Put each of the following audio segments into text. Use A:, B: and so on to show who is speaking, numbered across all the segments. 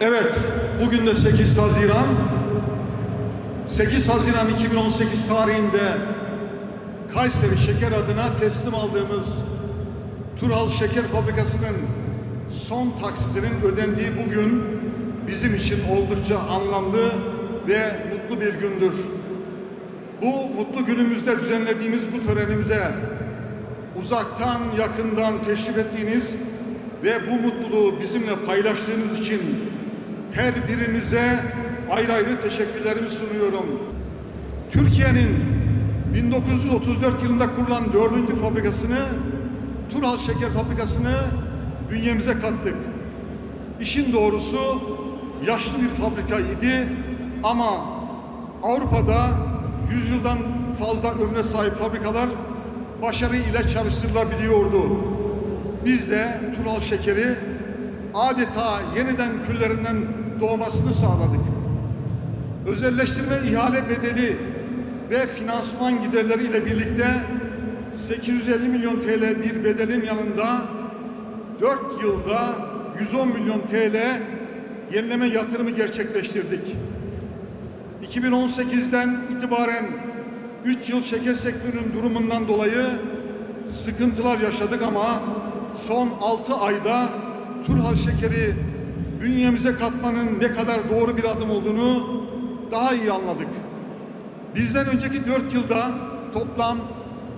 A: Evet, bugün de 8 Haziran. 8 Haziran 2018 tarihinde Kayseri Şeker adına teslim aldığımız Tural Şeker Fabrikası'nın son taksitinin ödendiği bugün bizim için oldukça anlamlı ve mutlu bir gündür. Bu mutlu günümüzde düzenlediğimiz bu törenimize uzaktan yakından teşrif ettiğiniz ve bu mutluluğu bizimle paylaştığınız için her birinize ayrı ayrı teşekkürlerimi sunuyorum. Türkiye'nin 1934 yılında kurulan dördüncü fabrikasını, Tural Şeker Fabrikası'nı bünyemize kattık. İşin doğrusu yaşlı bir fabrika idi ama Avrupa'da yüzyıldan fazla ömre sahip fabrikalar başarı ile çalıştırılabiliyordu. Biz de Tural Şekeri adeta yeniden küllerinden doğmasını sağladık. Özelleştirme ihale bedeli ve finansman giderleriyle birlikte 850 milyon TL bir bedelin yanında 4 yılda 110 milyon TL yenileme yatırımı gerçekleştirdik. 2018'den itibaren 3 yıl şeker sektörünün durumundan dolayı sıkıntılar yaşadık ama son 6 ayda Turhal şekeri bünyemize katmanın ne kadar doğru bir adım olduğunu daha iyi anladık. Bizden önceki 4 yılda toplam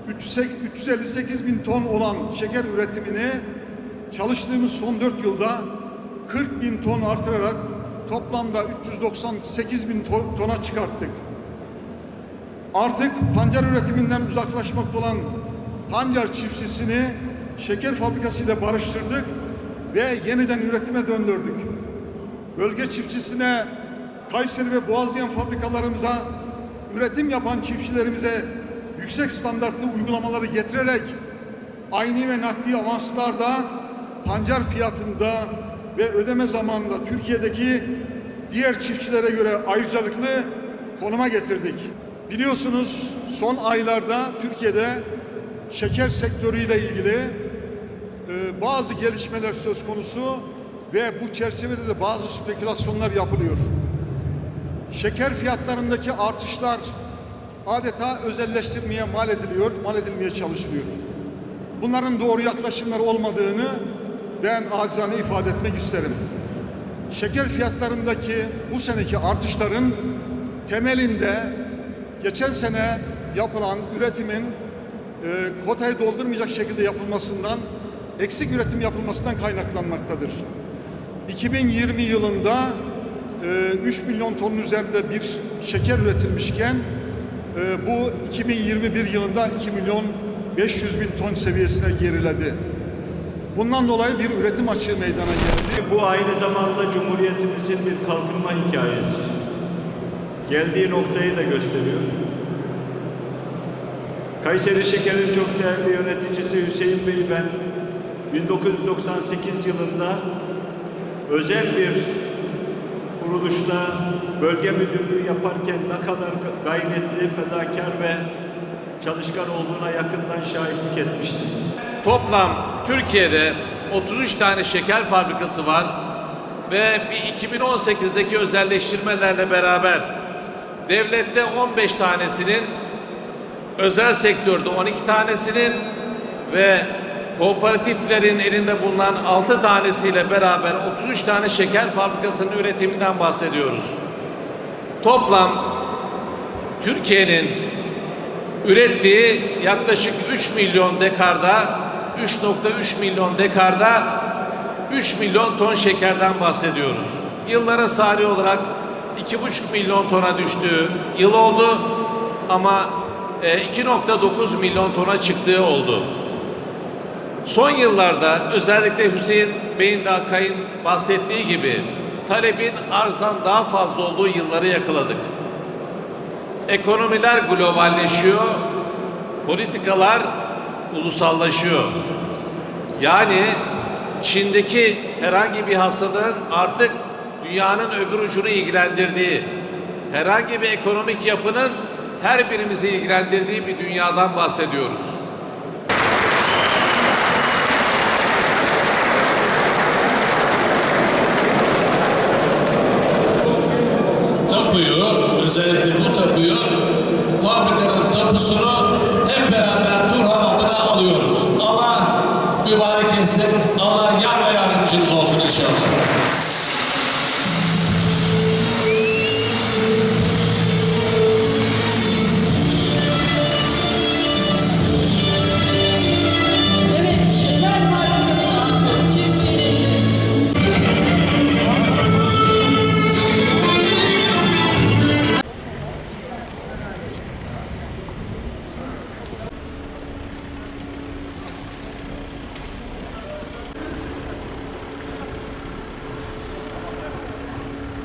A: 358 bin ton olan şeker üretimini çalıştığımız son 4 yılda 40 bin ton artırarak toplamda 398 bin to- tona çıkarttık. Artık pancar üretiminden uzaklaşmakta olan pancar çiftçisini şeker fabrikasıyla barıştırdık ve yeniden üretime döndürdük. Bölge çiftçisine Kayseri ve Boğaziyen fabrikalarımıza üretim yapan çiftçilerimize yüksek standartlı uygulamaları getirerek aynı ve nakdi avanslarda pancar fiyatında ve ödeme zamanında Türkiye'deki diğer çiftçilere göre ayrıcalıklı konuma getirdik. Biliyorsunuz son aylarda Türkiye'de şeker sektörüyle ilgili e, bazı gelişmeler söz konusu ve bu çerçevede de bazı spekülasyonlar yapılıyor. Şeker fiyatlarındaki artışlar adeta özelleştirmeye mal ediliyor, mal edilmeye çalışılıyor. Bunların doğru yaklaşımlar olmadığını ben acizane ifade etmek isterim. Şeker fiyatlarındaki bu seneki artışların temelinde geçen sene yapılan üretimin e, kotayı doldurmayacak şekilde yapılmasından, eksik üretim yapılmasından kaynaklanmaktadır. 2020 yılında e, 3 milyon tonun üzerinde bir şeker üretilmişken e, bu 2021 yılında 2 milyon 500 bin ton seviyesine geriledi. Bundan dolayı bir üretim açığı meydana geldi.
B: Bu aynı zamanda Cumhuriyetimizin bir kalkınma hikayesi. Geldiği noktayı da gösteriyor. Kayseri Şeker'in çok değerli yöneticisi Hüseyin Bey ben 1998 yılında özel bir kuruluşta bölge müdürlüğü yaparken ne kadar gayretli, fedakar ve çalışkan olduğuna yakından şahitlik etmiştim.
C: Toplam Türkiye'de 33 tane şeker fabrikası var ve bir 2018'deki özelleştirmelerle beraber devlette 15 tanesinin özel sektörde 12 tanesinin ve kooperatiflerin elinde bulunan 6 tanesiyle beraber 33 tane şeker fabrikasının üretiminden bahsediyoruz. Toplam Türkiye'nin ürettiği yaklaşık 3 milyon dekarda 3.3 milyon dekarda 3 milyon ton şekerden bahsediyoruz. Yıllara sari olarak 2,5 milyon tona düştüğü yıl oldu ama e, 2.9 milyon tona çıktığı oldu. Son yıllarda özellikle Hüseyin Bey'in de Akay'ın bahsettiği gibi talebin arzdan daha fazla olduğu yılları yakaladık. Ekonomiler globalleşiyor, politikalar ulusallaşıyor. Yani Çin'deki herhangi bir hastalığın artık dünyanın öbür ucunu ilgilendirdiği, herhangi bir ekonomik yapının her birimizi ilgilendirdiği bir dünyadan bahsediyoruz. Özellikle bu tapuyu, fabrikanın tapusunu